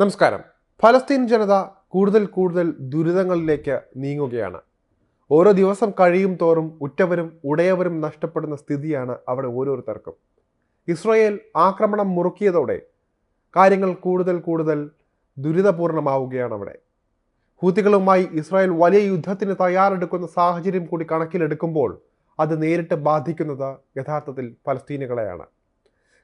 നമസ്കാരം. ഫലസ്തീൻ ജനത കൂടുതൽ കൂടുതൽ ദുരിതങ്ങളിലേക്ക് നീങ്ങുകയാണ്. ഓരോ ദിവസം കഴിയും തോറും ഉറ്റവരും ഉടയവരും നഷ്ടപ്പെടുന്ന സ്ഥിതിയാണ് അവിടെ ഓരോരുത്തർക്കും. ഇസ്രയേൽ ആക്രമണം മുറുക്കിയതോടെ കാര്യങ്ങൾ കൂടുതൽ കൂടുതൽ ദുരിതപൂർണമാവുകയാണ് അവിടെ. ഹൂത്തികളുമായി ഇസ്രായേൽ വലിയ യുദ്ധത്തിന് തയ്യാറെടുക്കുന്ന സാഹചര്യം കൂടി കണക്കിലെടുക്കുമ്പോൾ അത് നേരിട്ട് ബാധിക്കുന്നത് യഥാർത്ഥത്തിൽ ഫലസ്തീനുകളെയാണ്.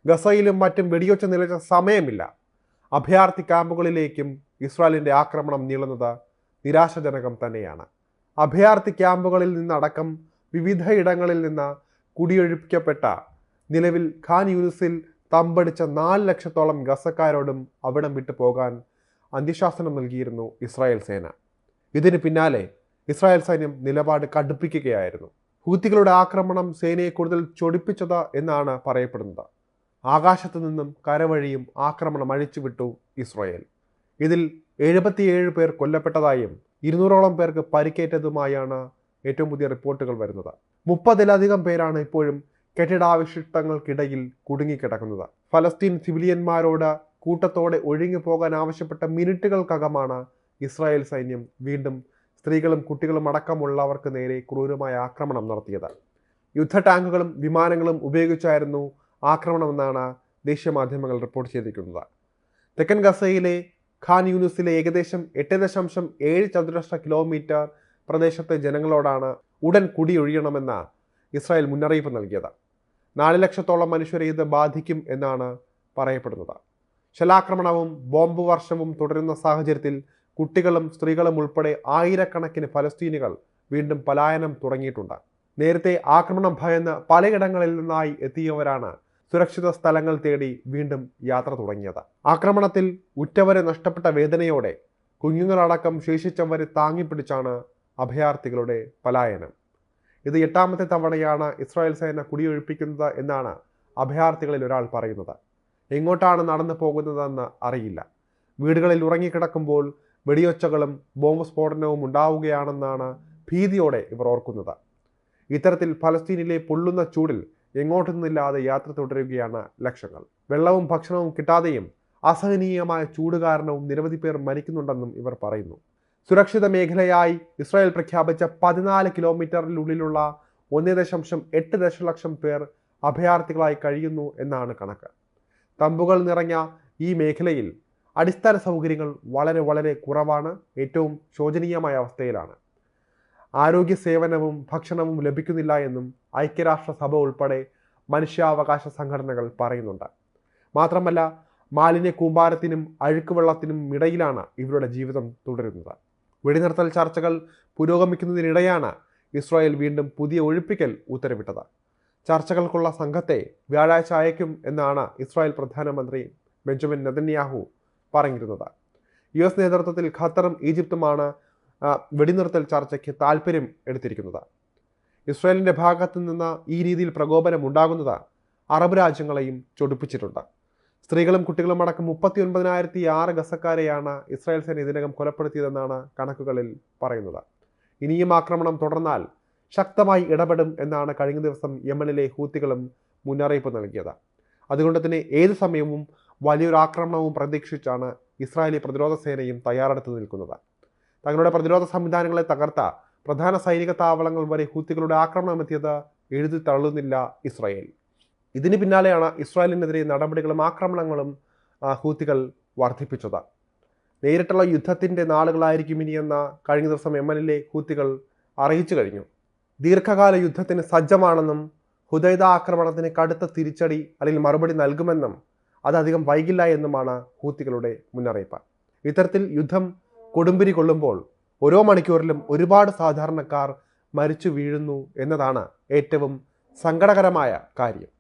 ഗസയിലും മറ്റും വെടിയൊച്ച നിലച്ച സമയമില്ല. അഭയാർത്ഥി ക്യാമ്പുകളിലേക്കും ഇസ്രായേലിന്റെ ആക്രമണം നീളുന്നത് നിരാശാജനകം തന്നെയാണ്. അഭയാർത്ഥി ക്യാമ്പുകളിൽ നിന്നടക്കം വിവിധ ഇടങ്ങളിൽ നിന്ന് കുടിയൊഴിപ്പിക്കപ്പെട്ട നിലവിൽ ഖാൻ യൂനിസിൽ തമ്പടിച്ച നാല് ലക്ഷത്തോളം ഗസക്കാരോടും അവിടം വിട്ടു പോകാൻ അന്ത്യശാസനം നൽകിയിരുന്നു ഇസ്രായേൽ സേന. ഇതിന് പിന്നാലെ ഇസ്രായേൽ സൈന്യം നിലപാട് കടുപ്പിക്കുകയായിരുന്നു. ഹൂത്തികളുടെ ആക്രമണം സേനയെ കൂടുതൽ ചൊടിപ്പിച്ചത് എന്നാണ് പറയപ്പെടുന്നത്. ആകാശത്തു നിന്നും കരവഴിയും ആക്രമണം അഴിച്ചുവിട്ടു ഇസ്രയേൽ. ഇതിൽ എഴുപത്തിയേഴ് പേർ കൊല്ലപ്പെട്ടതായും ഇരുന്നൂറോളം പേർക്ക് പരിക്കേറ്റതുമായാണ് ഏറ്റവും പുതിയ റിപ്പോർട്ടുകൾ വരുന്നത്. മുപ്പതിലധികം പേരാണ് ഇപ്പോഴും കെട്ടിടാവശിഷ്ടങ്ങൾക്കിടയിൽ കുടുങ്ങിക്കിടക്കുന്നത്. ഫലസ്തീൻ സിവിലിയന്മാരോട് കൂട്ടത്തോടെ ഒഴുങ്ങി പോകാൻ ആവശ്യപ്പെട്ട മിനിറ്റുകൾക്കകമാണ് ഇസ്രായേൽ സൈന്യം വീണ്ടും സ്ത്രീകളും കുട്ടികളും അടക്കമുള്ളവർക്ക് നേരെ ക്രൂരമായ ആക്രമണം നടത്തിയത്. യുദ്ധ ടാങ്കുകളും വിമാനങ്ങളും ഉപയോഗിച്ചായിരുന്നു ആക്രമണമെന്നാണ് ദേശീയ മാധ്യമങ്ങൾ റിപ്പോർട്ട് ചെയ്തിരിക്കുന്നത്. തെക്കൻ ഗസയിലെ ഖാൻ യൂണിസിലെ ഏകദേശം എട്ട് ദശാംശം ഏഴ് ചതുരശ്ര കിലോമീറ്റർ പ്രദേശത്തെ ജനങ്ങളോടാണ് ഉടൻ കുടിയൊഴിയണമെന്ന ഇസ്രായേൽ മുന്നറിയിപ്പ് നൽകിയത്. നാല് ലക്ഷത്തോളം മനുഷ്യരെ ഇത് ബാധിക്കും എന്നാണ് പറയപ്പെടുന്നത്. ശലാക്രമണവും ബോംബ് വർഷവും തുടരുന്ന സാഹചര്യത്തിൽ കുട്ടികളും സ്ത്രീകളും ഉൾപ്പെടെ ആയിരക്കണക്കിന് ഫലസ്തീനുകൾ വീണ്ടും പലായനം തുടങ്ങിയിട്ടുണ്ട്. നേരത്തെ ആക്രമണം ഭയന്ന് പലയിടങ്ങളിൽ നിന്നായി എത്തിയവരാണ് സുരക്ഷിത സ്ഥലങ്ങൾ തേടി വീണ്ടും യാത്ര തുടങ്ങിയത്. ആക്രമണത്തിൽ ഉറ്റവരെ നഷ്ടപ്പെട്ട വേദനയോടെ കുഞ്ഞുങ്ങളടക്കം ശേഷിച്ചവരെ താങ്ങിപ്പിടിച്ചാണ് അഭയാർത്ഥികളുടെ പലായനം. ഇത് എട്ടാമത്തെ തവണയാണ് ഇസ്രായേൽ സേന കുടിയൊഴിപ്പിക്കുന്നത് എന്നാണ് അഭയാർത്ഥികളിൽ ഒരാൾ പറയുന്നത്. എങ്ങോട്ടാണ് നടന്നു പോകുന്നതെന്ന് അറിയില്ല. വീടുകളിൽ ഉറങ്ങിക്കിടക്കുമ്പോൾ വെടിയൊച്ചകളും ബോംബ് സ്ഫോടനവും ഉണ്ടാവുകയാണെന്നാണ് ഭീതിയോടെ ഇവർ ഓർക്കുന്നത്. ഇത്തരത്തിൽ ഫലസ്തീനിലെ പൊള്ളുന്ന ചൂടിൽ എങ്ങോട്ടൊന്നുമില്ലാതെ യാത്ര തുടരുകയാണ് ലക്ഷങ്ങൾ. വെള്ളവും ഭക്ഷണവും കിട്ടാതെയും അസഹനീയമായ ചൂട് കാരണവും നിരവധി പേർ മരിക്കുന്നുണ്ടെന്നും ഇവർ പറയുന്നു. സുരക്ഷിത മേഖലയായി ഇസ്രായേൽ പ്രഖ്യാപിച്ച പതിനാല് കിലോമീറ്ററിനുള്ളിലുള്ള ഒന്നേ ദശാംശം എട്ട് ദശലക്ഷം പേർ അഭയാർത്ഥികളായി കഴിയുന്നു എന്നാണ് കണക്ക്. തമ്പുകൾ നിറഞ്ഞ ഈ മേഖലയിൽ അടിസ്ഥാന സൗകര്യങ്ങൾ വളരെ വളരെ കുറവാണ്. ഏറ്റവും ശോചനീയമായ അവസ്ഥയിലാണ്. ആരോഗ്യ സേവനവും ഭക്ഷണവും ലഭിക്കുന്നില്ല എന്നും ഐക്യരാഷ്ട്രസഭ ഉൾപ്പെടെ മനുഷ്യാവകാശ സംഘടനകൾ പറയുന്നുണ്ട്. മാത്രമല്ല മാലിന്യ കൂമ്പാരത്തിനും അഴുക്കുവെള്ളത്തിനും ഇടയിലാണ് ഇവരുടെ ജീവിതം തുടരുന്നത്. വെടിനിർത്തൽ ചർച്ചകൾ പുരോഗമിക്കുന്നതിനിടെയാണ് ഇസ്രായേൽ വീണ്ടും പുതിയ ഒഴിപ്പിക്കൽ ഉത്തരവിട്ടത്. ചർച്ചകൾക്കുള്ള സംഘത്തെ വ്യാഴാഴ്ച അയക്കും എന്നാണ് ഇസ്രായേൽ പ്രധാനമന്ത്രി ബെഞ്ചമിൻ നെതന്യാഹു പറഞ്ഞിരുന്നത്. യു എസ് നേതൃത്വത്തിൽ ഖത്തറും ഈജിപ്തുമാണ് വെടിനിർത്തൽ ചർച്ചയ്ക്ക് താല്പര്യം എടുത്തിരിക്കുന്നത്. ഇസ്രയേലിന്റെ ഭാഗത്തു നിന്ന് ഈ രീതിയിൽ പ്രകോപനം ഉണ്ടാകുന്നത് അറബ് രാജ്യങ്ങളെയും ചൊടിപ്പിച്ചിട്ടുണ്ട്. സ്ത്രീകളും കുട്ടികളും അടക്കം മുപ്പത്തി ഒൻപതിനായിരത്തി ആറ് ഗസക്കാരെയാണ് ഇസ്രായേൽ സേന ഇതിനകം കൊലപ്പെടുത്തിയതെന്നാണ് കണക്കുകളിൽ പറയുന്നത്. ഇനിയും ആക്രമണം തുടർന്നാൽ ശക്തമായി ഇടപെടും എന്നാണ് കഴിഞ്ഞ ദിവസം യമനിലെ ഹൂത്തികളും മുന്നറിയിപ്പ് നൽകിയത്. അതുകൊണ്ട് തന്നെ ഏത് സമയവും വലിയൊരു ആക്രമണവും പ്രതീക്ഷിച്ചാണ് ഇസ്രായേലി പ്രതിരോധ സേനയും തയ്യാറെടുത്ത് നിൽക്കുന്നത്. തങ്ങളുടെ പ്രതിരോധ സംവിധാനങ്ങളെ തകർത്ത പ്രധാന സൈനിക താവളങ്ങൾ വരെ ഹൂത്തികളുടെ ആക്രമണം എത്തിയത് എഴുതി തള്ളുന്നില്ല ഇസ്രായേൽ. ഇതിന് പിന്നാലെയാണ് ഇസ്രായേലിനെതിരെ നടപടികളും ആക്രമണങ്ങളും ഹൂത്തികൾ വർദ്ധിപ്പിച്ചത് നേരിട്ടുള്ള യുദ്ധത്തിന്റെ നാളുകളായിരിക്കും ഇനിയെന്ന കഴിഞ്ഞ ദിവസം എം എൽ എ ഹൂത്തികൾ അറിയിച്ചു കഴിഞ്ഞു. ദീർഘകാല യുദ്ധത്തിന് സജ്ജമാണെന്നും ഹുദൈദ ആക്രമണത്തിന് കടുത്ത തിരിച്ചടി അല്ലെങ്കിൽ മറുപടി നൽകുമെന്നും അതധികം വൈകില്ല എന്നുമാണ് ഹൂത്തികളുടെ മുന്നറിയിപ്പ്. ഇത്തരത്തിൽ യുദ്ധം കൊടുമ്പിരി കൊള്ളുമ്പോൾ ഓരോ മണിക്കൂറിലും ഒരുപാട് സാധാരണക്കാർ മരിച്ചു വീഴുന്നു എന്നതാണ് ഏറ്റവും സങ്കടകരമായ കാര്യം.